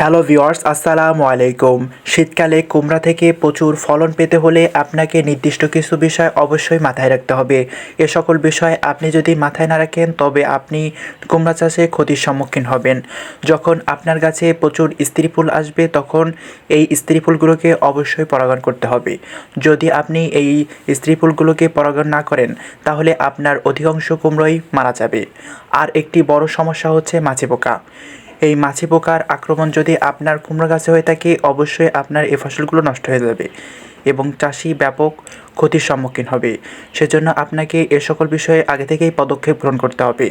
Hello viewers আসসালামু আলাইকুম। শীতকালে কুমড়া থেকে প্রচুর ফলন পেতে হলে আপনাকে নির্দিষ্ট কিছু বিষয় অবশ্যই মাথায় রাখতে হবে। এ সকল বিষয় আপনি যদি মাথায় না রাখেন, তবে আপনি কুমড়া চাষে ক্ষতির সম্মুখীন হবেন। যখন আপনার কাছে প্রচুর স্ত্রী ফুল আসবে, তখন এই স্ত্রী ফুলগুলোকে অবশ্যই পরাগায়ন করতে হবে। যদি আপনি এই স্ত্রী ফুলগুলোকে পরাগায়ন না করেন, তাহলে আপনার অধিকাংশ কুমড়োই মারা যাবে। আর একটি বড় সমস্যা হচ্ছে মাছি পোকা। এই মাছি পোকার আক্রমণ যদি আপনার কুমড়ো গাছে হয়ে থাকে, অবশ্যই আপনার এই ফসলগুলো নষ্ট হয়ে যাবে এবং চাষি ব্যাপক ক্ষতির সম্মুখীন হবে। সেজন্য আপনাকে এ সকল বিষয়ে আগে থেকেই পদক্ষেপ গ্রহণ করতে হবে।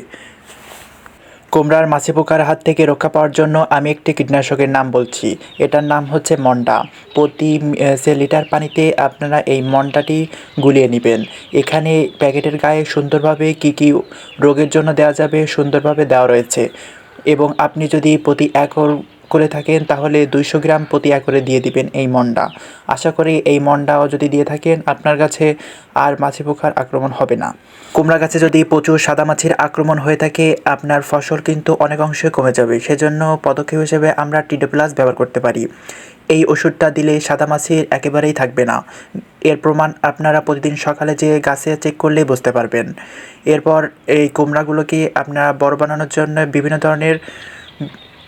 কুমড়ার মাছি পোকার হাত থেকে রক্ষা পাওয়ার জন্য আমি একটি কীটনাশকের নাম বলছি। এটার নাম হচ্ছে মন্ডা। প্রতি সে লিটার পানিতে আপনারা এই মন্ডাটি গুলিয়ে নেবেন। এখানে প্যাকেটের গায়ে সুন্দরভাবে কী কী রোগের জন্য দেওয়া যাবে সুন্দরভাবে দেওয়া রয়েছে। এবং আপনি যদি প্রতি একর করে থাকেন, তাহলে দুইশো গ্রাম প্রতি একরে দিয়ে দিবেন এই মন্ডা। আশা করি এই মন্ডাও যদি দিয়ে থাকেন, আপনার কাছে আর মাছি পোকার আক্রমণ হবে না। কুমড়া গাছে যদি প্রচুর সাদা মাছির আক্রমণ হয়ে থাকে, আপনার ফসল কিন্তু অনেক অংশে কমে যাবে। সেজন্য পদক্ষেপ হিসেবে আমরা টিডো প্লাস ব্যবহার করতে পারি। এই ওষুধটা দিলে সাদা মাছির একেবারেই থাকবে না। এর প্রমাণ আপনারা প্রতিদিন সকালে যে গাছে চেক করলেই বুঝতে পারবেন। এরপর এই কুমড়াগুলোকে আপনারা বড় বানানোর জন্য বিভিন্ন ধরনের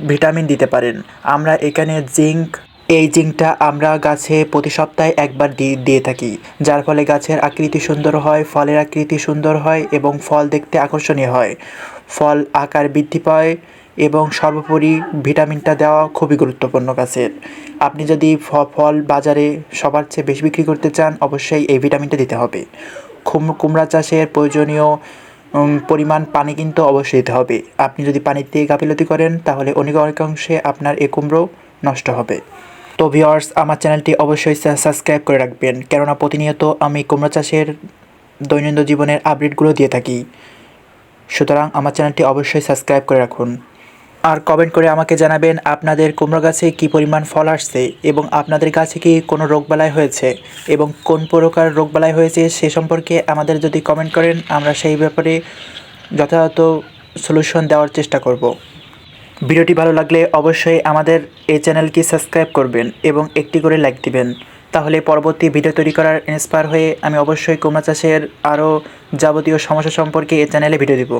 ভিটামিন দিতে পারেন। আমরা এখানে জিঙ্ক এই জিঙ্কটা আমরা গাছে প্রতি সপ্তাহে একবার দিয়ে দিয়ে থাকি, যার ফলে গাছের আকৃতি সুন্দর হয়, ফলের আকৃতি সুন্দর হয় এবং ফল দেখতে আকর্ষণীয় হয়। ফল আকার বৃদ্ধি পায় এবং সর্বোপরি ভিটামিনটা দেওয়া খুবই গুরুত্বপূর্ণ গাছের। আপনি যদি ফল বাজারে সবার চেয়ে বেশি বিক্রি করতে চান, অবশ্যই এই ভিটামিনটা দিতে হবে। কুম- কুমড়া চাষের প্রয়োজনীয় পরিমাণ পানি কিন্তু অবশ্যই দিতে হবে। আপনি যদি পানিতে গাফিলতি করেন, তাহলে অনেক অনেকাংশে আপনার এ কুমড়ো নষ্ট হবে। তো ভিওয়ার্স আমার চ্যানেলটি অবশ্যই সাবস্ক্রাইব করে রাখবেন। কেননা প্রতিনিয়ত আমি কুমড়া চাষের দৈনন্দিন জীবনের আপডেটগুলো দিয়ে থাকি। সুতরাং আমার চ্যানেলটি অবশ্যই সাবস্ক্রাইব করে রাখুন। আর কমেন্ট করে আমাকে জানাবেন, আপনাদের কুমড়ো গাছে কী পরিমাণ ফল আসছে এবং আপনাদের গাছে কি কোনো রোগবালাই হয়েছে এবং কোন প্রকার রোগবালাই হয়েছে সে সম্পর্কে আমাদের যদি কমেন্ট করেন, আমরা সেই ব্যাপারে যথাযথ সলিউশন দেওয়ার চেষ্টা করব। ভিডিওটি ভালো লাগলে অবশ্যই আমাদের এই চ্যানেলটি সাবস্ক্রাইব করবেন এবং একটি করে লাইক দিবেন। তাহলে পরবর্তী ভিডিও তৈরি করার ইন্সপায়ার হয়ে আমি অবশ্যই কুমড়া চাষের আরও যাবতীয় সমস্যা সম্পর্কে এই চ্যানেলে ভিডিও দিব।